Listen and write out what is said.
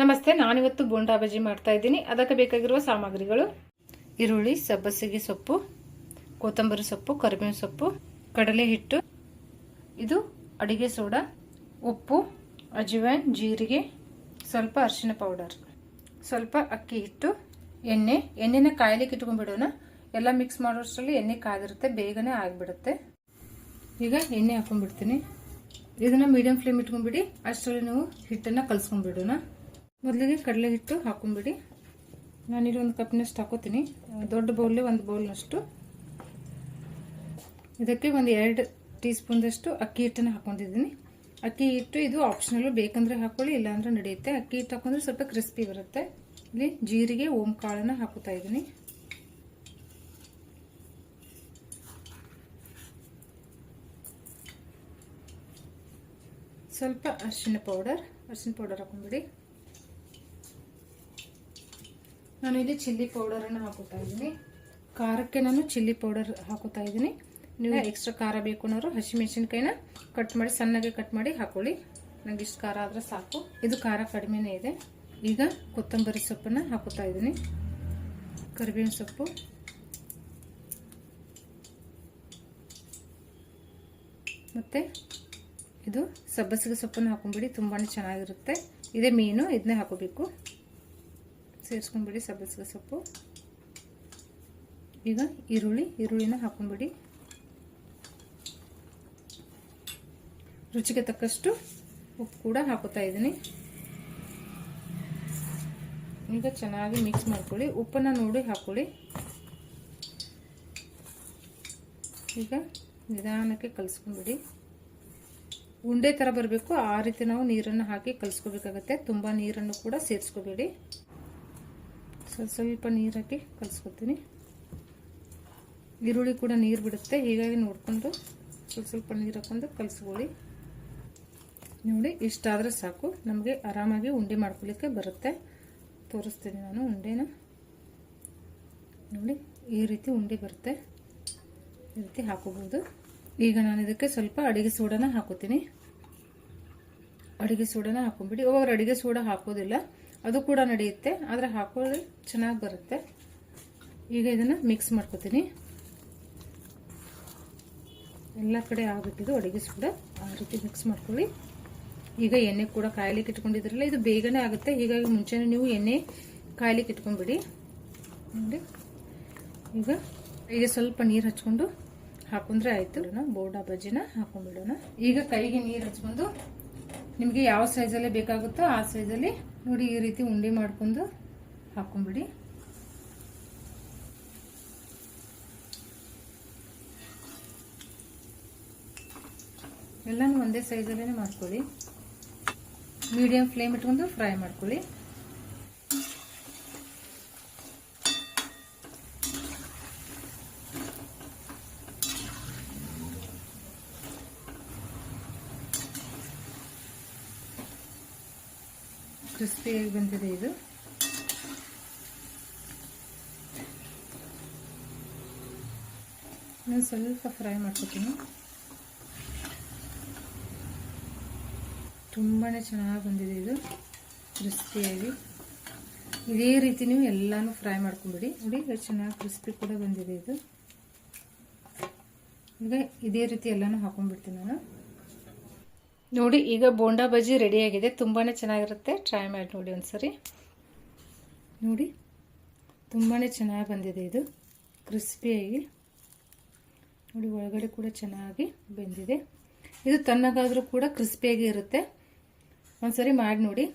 ನಮಸ್ತೆ, ನಾನಿವತ್ತು ಬೋಂಡಾ ಬಜ್ಜಿ ಮಾಡ್ತಾ ಇದ್ದೀನಿ. ಅದಕ್ಕೆ ಬೇಕಾಗಿರುವ ಸಾಮಗ್ರಿಗಳು ಈರುಳ್ಳಿ, ಸಬ್ಬಸಿಗೆ ಸೊಪ್ಪು, ಕೊತ್ತಂಬರಿ ಸೊಪ್ಪು, ಕರಿಬೇವಿನ ಸೊಪ್ಪು, ಕಡಲೆ ಹಿಟ್ಟು, ಇದು ಅಡಿಗೆ ಸೋಡಾ, ಉಪ್ಪು ಅಜವಾನ್ ಜೀರಿಗೆ, ಸ್ವಲ್ಪ ಅರಿಶಿನ ಪೌಡರ್, ಸ್ವಲ್ಪ ಅಕ್ಕಿ ಹಿಟ್ಟು, ಎಣ್ಣೆ, ಎಣ್ಣೆನ ಕಾಯಲಿಕ್ಕೆ ಇಟ್ಕೊಂಡ್ಬಿಡೋಣ. ಎಲ್ಲ ಮಿಕ್ಸ್ ಮಾಡೋಷ್ಟರಲ್ಲಿ ಎಣ್ಣೆ ಕಾದಿರುತ್ತೆ, ಬೇಗನೆ ಆಗಿಬಿಡುತ್ತೆ. ಈಗ ಎಣ್ಣೆ ಹಾಕೊಂಡ್ಬಿಡ್ತೀನಿ. ಇದನ್ನ ಮೀಡಿಯಂ ಫ್ಲೇಮ್ ಇಟ್ಕೊಂಡ್ಬಿಡಿ, ಅಷ್ಟರಲ್ಲಿ ನಾವು ಹಿಟ್ಟನ್ನು ಕಲ್ಸ್ಕೊಂಡ್ಬಿಡೋಣ. ಮೊದಲಿಗೆ ಕಡಲೆ ಹಿಟ್ಟು ಹಾಕೊಂಬಿಡಿ. ನಾನಿಲ್ಲಿ ಒಂದು ಕಪ್ನಷ್ಟು ಹಾಕೋತೀನಿ. ದೊಡ್ಡ ಬೌಲ್ಲೇ, ಒಂದು ಬೌಲ್ನಷ್ಟು. ಇದಕ್ಕೆ ಒಂದು ಎರಡು ಟೀ ಸ್ಪೂನ್ದಷ್ಟು ಅಕ್ಕಿ ಹಿಟ್ಟನ್ನು ಹಾಕೊಂಡಿದ್ದೀನಿ. ಅಕ್ಕಿ ಹಿಟ್ಟು ಇದು ಆಪ್ಷನಲ್ಲು ಬೇಕಂದರೆ ಹಾಕೊಳ್ಳಿ, ಇಲ್ಲಾಂದರೆ ನಡೆಯುತ್ತೆ. ಅಕ್ಕಿ ಹಿಟ್ಟು ಹಾಕೊಂಡ್ರೆ ಸ್ವಲ್ಪ ಕ್ರಿಸ್ಪಿ ಬರುತ್ತೆ. ಇಲ್ಲಿ ಜೀರಿಗೆ, ಓಂ ಕಾಳನ್ನು ಹಾಕೋತಾ ಇದ್ದೀನಿ. ಸ್ವಲ್ಪ ಅರಿಶಿನ ಪೌಡರ್ ಅರಿಶಿನ ಪೌಡರ್ ಹಾಕೊಂಡ್ಬಿಡಿ ನಾನು ಇಲ್ಲಿ ಚಿಲ್ಲಿ ಪೌಡರನ್ನು ಹಾಕುತ್ತಾ ಇದ್ದೀನಿ. ಖಾರಕ್ಕೆ ನಾನು ಚಿಲ್ಲಿ ಪೌಡರ್ ಹಾಕೋತಾ ಇದ್ದೀನಿ. ನೀವು ಎಕ್ಸ್ಟ್ರಾ ಖಾರ ಬೇಕು ಅನ್ನೋರು ಹಸಿಮೆಣಸಿನ್ಕಾಯಿನ ಕಟ್ ಮಾಡಿ, ಸಣ್ಣಗೆ ಕಟ್ ಮಾಡಿ ಹಾಕೊಳ್ಳಿ. ನನಗೆ ಇಷ್ಟು ಖಾರ ಆದರೆ ಸಾಕು. ಇದು ಖಾರ ಕಡಿಮೆನೇ ಇದೆ. ಈಗ ಕೊತ್ತಂಬರಿ ಸೊಪ್ಪನ್ನು ಹಾಕೋತಾ ಇದ್ದೀನಿ. ಕರಿಬೇವಿನ ಸೊಪ್ಪು. ಮತ್ತು ಇದು ಸಬ್ಬಸಿಗೆ ಸೊಪ್ಪನ್ನು ಹಾಕೊಂಡ್ಬಿಡಿ ತುಂಬಾ ಚೆನ್ನಾಗಿರುತ್ತೆ. ಇದೇ ಮೀನು ಇದನ್ನೇ ಹಾಕೋಬೇಕು. ಸೇರಿಸ್ಕೊಂಡ್ಬಿಡಿ ಸಬ್ಬಸಿಗೆ ಸೊಪ್ಪು. ಈಗ ಈರುಳ್ಳಿ, ಈರುಳ್ಳಿನ ಹಾಕೊಂಡ್ಬಿಡಿ ರುಚಿಗೆ ತಕ್ಕಷ್ಟು ಉಪ್ಪು ಕೂಡ ಹಾಕೋತಾ ಇದ್ದೀನಿ. ಈಗ ಚೆನ್ನಾಗಿ ಮಿಕ್ಸ್ ಮಾಡ್ಕೊಳ್ಳಿ. ಉಪ್ಪನ್ನು ನೋಡಿ ಹಾಕೊಳ್ಳಿ. ಈಗ ನಿಧಾನಕ್ಕೆ ಕಲಿಸ್ಕೊಂಡ್ಬಿಡಿ ಉಂಡೆ ಥರ ಬರಬೇಕು. ಆ ರೀತಿ ನಾವು ನೀರನ್ನು ಹಾಕಿ ಕಲಿಸ್ಕೋಬೇಕಾಗತ್ತೆ. ತುಂಬ ನೀರನ್ನು ಕೂಡ ಸೇರಿಸ್ಕೋಬೇಡಿ. ಸ್ವಲ್ಪ ಸ್ವಲ್ಪ ನೀರು ಹಾಕಿ ಕಲಿಸ್ಕೊತೀನಿ. ಈರುಳ್ಳಿ ಕೂಡ ನೀರು ಬಿಡುತ್ತೆ. ಹೀಗಾಗಿ ನೋಡಿಕೊಂಡು ಸ್ವಲ್ಪ ಸ್ವಲ್ಪ ನೀರು ಹಾಕ್ಕೊಂಡು ಕಲಿಸ್ಕೊಳ್ಳಿ. ನೋಡಿ, ಇಷ್ಟಾದರೆ ಸಾಕು. ನಮಗೆ ಆರಾಮಾಗಿ ಉಂಡೆ ಮಾಡ್ಕೊಳ್ಳಿಕ್ಕೆ ಬರುತ್ತೆ. ತೋರಿಸ್ತೀನಿ ನಾನು ಉಂಡೆನ. ನೋಡಿ, ಈ ರೀತಿ ಉಂಡೆ ಬರುತ್ತೆ. ಈ ರೀತಿ ಹಾಕೋಬೋದು. ಈಗ ನಾನು ಇದಕ್ಕೆ ಸ್ವಲ್ಪ ಅಡುಗೆ ಸೋಡನ ಹಾಕೋತೀನಿ. ಅಡುಗೆ ಸೋಡಾನ ಹಾಕೊಂಬಿಡಿ ಒಬ್ಬರು ಅಡುಗೆ ಸೋಡಾ ಹಾಕೋದಿಲ್ಲ. ಅದು ಕೂಡ ನಡೆಯುತ್ತೆ, ಆದರೆ ಹಾಕೋದ್ರೆ ಚೆನ್ನಾಗಿ ಬರುತ್ತೆ. ಈಗ ಇದನ್ನು ಮಿಕ್ಸ್ ಮಾಡ್ಕೋತೀನಿ. ಎಲ್ಲ ಕಡೆ ಆಗಿಬಿಟ್ಟಿದ್ದು ಅಡುಗೆ ಕೂಡ ಆ ರೀತಿ ಮಿಕ್ಸ್ ಮಾಡ್ಕೊಳ್ಳಿ. ಈಗ ಎಣ್ಣೆ ಕೂಡ ಕಾಯ್ಲಿಕ್ಕೆ ಇಟ್ಕೊಂಡಿದ್ರಲ್ಲ ಇದು ಬೇಗನೆ ಆಗುತ್ತೆ. ಹೀಗಾಗಿ ಮುಂಚೆನೇ ನೀವು ಎಣ್ಣೆ ಕಾಯ್ಲಿಕ್ಕೆ ಇಟ್ಕೊಂಡ್ಬಿಡಿ. ನೋಡಿ. ಈಗ ಈಗ ಸ್ವಲ್ಪ ನೀರು ಹಚ್ಕೊಂಡು ಹಾಕೊಂಡ್ರೆ ಆಯ್ತು. ಬೋಡಾ ಬಜ್ಜಿನ ಹಾಕೊಂಡ್ಬಿಡೋಣ. ಈಗ ಕೈಗೆ ನೀರು ಹಚ್ಕೊಂಡು ನಿಮಗೆ ಯಾವ ಸೈಜಲ್ಲೇ ಬೇಕಾಗುತ್ತೋ ಆ ಸೈಜಲ್ಲಿ ನೋಡಿ ಈ ರೀತಿ ಉಂಡೆ ಮಾಡ್ಕೊಂಡು ಹಾಕೊಂಬಿಡಿ. ಎಲ್ಲನೂ ಒಂದೇ ಸೈಜಲ್ಲೇ ಮಾಡ್ಕೊಳ್ಳಿ. ಮೀಡಿಯಂ ಫ್ಲೇಮ್ ಇಟ್ಕೊಂಡು ಫ್ರೈ ಮಾಡ್ಕೊಳ್ಳಿ. ಕ್ರಿಸ್ಪಿಯಾಗಿ ಬಂದಿದೆ ಇದು. ನಾನು ಸ್ವಲ್ಪ ಫ್ರೈ ಮಾಡ್ಕೊತೀನಿ. ತುಂಬಾ ಚೆನ್ನಾಗಿ ಬಂದಿದೆ ಇದು ಕ್ರಿಸ್ಪಿಯಾಗಿ ಇದೇ ರೀತಿ ನೀವು ಎಲ್ಲಾನು ಫ್ರೈ ಮಾಡ್ಕೊಂಬಿಡಿ. ನೋಡಿ ಚೆನ್ನಾಗಿ ಕ್ರಿಸ್ಪಿ ಕೂಡ ಬಂದಿದೆ ಇದು. ಈಗ ಇದೇ ರೀತಿ ಎಲ್ಲಾನು ಹಾಕೊಂಡ್ಬಿಡ್ತೀನಿ ನಾನು. ನೋಡಿ, ಈಗ ಬೋಂಡಾ ಬಜ್ಜಿ ರೆಡಿಯಾಗಿದೆ ತುಂಬಾ ಚೆನ್ನಾಗಿರುತ್ತೆ. ಟ್ರೈ ಮಾಡಿ ನೋಡಿ ಒಂದ್ಸರಿ. ನೋಡಿ ತುಂಬಾ ಚೆನ್ನಾಗಿ ಬಂದಿದೆ ಇದು. ಕ್ರಿಸ್ಪಿಯಾಗಿ ನೋಡಿ, ಒಳಗಡೆ ಕೂಡ ಚೆನ್ನಾಗಿ ಬೆಂದಿದೆ. ಇದು ತಣ್ಣಗಾದರೂ ಕೂಡ ಕ್ರಿಸ್ಪಿಯಾಗಿ ಇರುತ್ತೆ. ಒಂದ್ಸರಿ ಮಾಡಿ ನೋಡಿ.